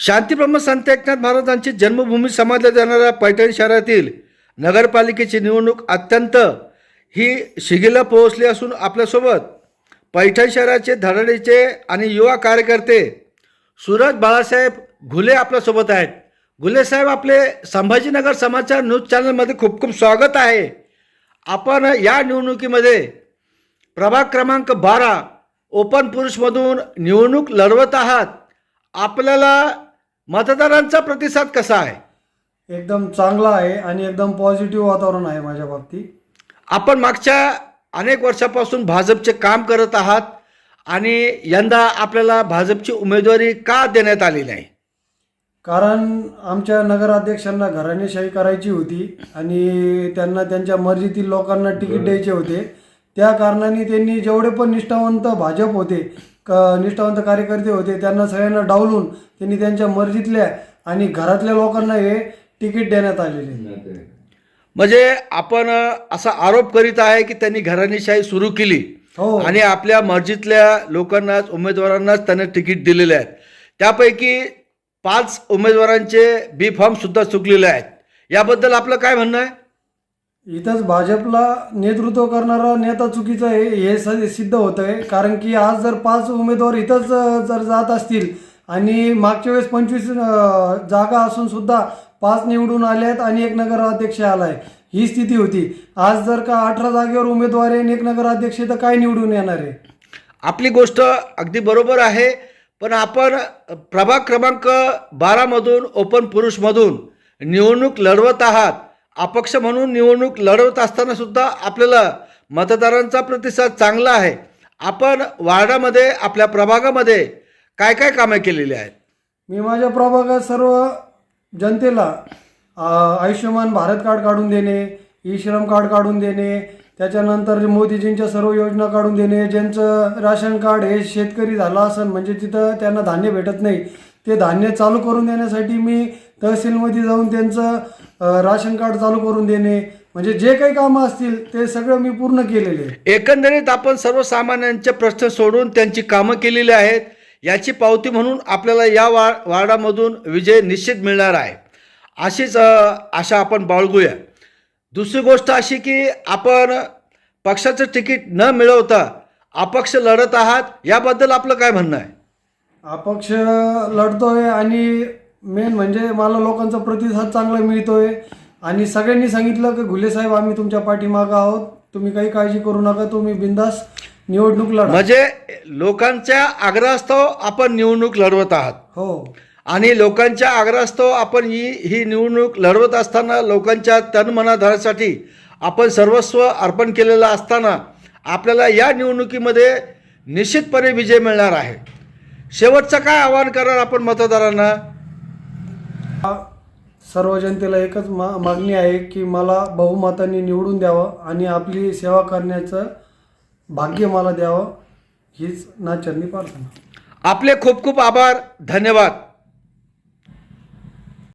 शांतीब्रह्म संत एकनाथ महाराजांची जन्मभूमी समजल्या जाणाऱ्या पैठण शहरातील नगरपालिकेची निवडणूक अत्यंत ही शिगेला पोहोचली असून आपल्यासोबत पैठण शहराचे धडाडीचे आणि युवा कार्यकर्ते सूरज बाळासाहेब घुले आपल्यासोबत आहेत. घुले साहेब आपले संभाजीनगर समाचार न्यूज चॅनलमध्ये खूप खूप स्वागत आहे. आपण या निवडणुकीमध्ये प्रभाग क्रमांक बारा ओपन पुरुषमधून निवडणूक लढवत आहात. आपल्याला मतदारांचा प्रतिसाद कसा आहे? एकदम चांगला आहे आणि एकदम पॉझिटिव्ह वातावरण आहे माझ्या बाबतीत. आपण मागच्या अनेक वर्षापासून भाजपचे काम करत आहात आणि यंदा आपल्याला भाजपची उमेदवारी का देण्यात आली नाही? कारण आमच्या नगराध्यक्षांना घराणेशाही करायची होती आणि त्यांना त्यांच्या मर्जीतील लोकांना तिकीट द्यायचे होते. त्या कारणाने त्यांनी जेवढे पण निष्ठावंत भाजप होते क निष्ठावंत कार्यकर्ते होते. त्यांना सगळ्यांना डावलून त्यांनी त्यांच्या मर्जीतल्या आणि घरातल्या लोकांना हे तिकीट देण्यात आलेले. म्हणजे आपण असा आरोप करीत आहे की त्यांनी घराणेशाही सुरू केली. हो. आणि आपल्या मर्जीतल्या लोकांनाच उमेदवारांनाच त्यांनी तिकीट दिलेले आहेत. त्यापैकी पाच उमेदवारांचे बी फॉर्म सुद्धा चुकलेले आहेत. याबद्दल आपलं काय म्हणणं आहे? इथंच भाजपला नेतृत्व करणारा नेता चुकीचं आहे हे स- सिद्ध होत आहे कारण की आज जर पाच उमेदवार इथंच जर जात असतील आणि मागच्या वेळेस पंचवीस जागा असून सुद्धा पाच निवडून आल्यात आणि एक नगराध्यक्ष आहे ही स्थिती होती. आज जर का अठरा जागेवर उमेदवार आहे आणि एक नगराध्यक्ष तर काय निवडून येणार आहे? आपली गोष्ट अगदी बरोबर आहे पण आपण प्रभाग क्रमांक बारामधून ओपन पुरुषमधून निवडणूक लढवत आहात. अपक्ष म्हणून निवडणूक लढवत असताना सुद्धा आपल्याला मतदारांचा प्रतिसाद चांगला आहे. आपण वार्डामध्ये आपल्या प्रभागामध्ये काय काय कामे केलेली आहेत? मी माझ्या प्रभागात सर्व जनतेला आयुष्यमान भारत कार्ड काढून देणे ई श्रम कार्ड काढून देणे त्याच्यानंतर मोदीजींच्या सर्व योजना काढून देणे ज्यांचं राशन कार्ड हे शेतकरी झाला असेल म्हणजे तिथं त्यांना धान्य भेटत नाही ते धान्य चालू करून देण्यासाठी मी तहसीलमध्ये जाऊन त्यांचं राशन कार्ड चालू करून देणे म्हणजे जे काही कामं असतील ते सगळं मी पूर्ण केलेले आहे. एकंदरीत आपण सर्वसामान्यांचे प्रश्न सोडून त्यांची कामं केलेली आहेत याची पावती म्हणून आपल्याला या वा वार्डामधून विजय निश्चित मिळणार आहे. अशीच आशा आपण बाळगूया. दुसरी गोष्ट अशी की आपण पक्षाचं तिकीट न मिळवता अपक्ष लढत आहात याबद्दल आपलं काय म्हणणं आहे? अपक्ष लढतोय आणि मेन म्हणजे मला लोकांचा प्रतिसाद चांगला मिळतोय. आणि सगळ्यांनी सांगितलं की घुले साहेब आम्ही तुमच्या पाठीमागं आहोत. तुम्ही काही काळजी करू नका तुम्ही बिंदास निवडणूक लढा. म्हणजे लोकांच्या आग्रहास्तव आपण निवडणूक लढवत आहात. हो. आणि लोकांच्या आग्रहास्तव आपण ही ही निवडणूक लढवत असताना लोकांच्या तनमनाधारासाठी आपण सर्वस्व अर्पण केलेलं असताना आपल्याला या निवडणुकीमध्ये निश्चितपणे विजय मिळणार आहे. शेवटचं काय आवाहन करणार आपण मतदारांना? सर्व जनतेला एकच मा मागणी आहे की मला बहुमताने निवडून द्यावं आणि आपली सेवा करण्याचं भाग्य मला द्यावं हीच नाचरणी प्रार्थना. आपले खूप खूप आभार धन्यवाद.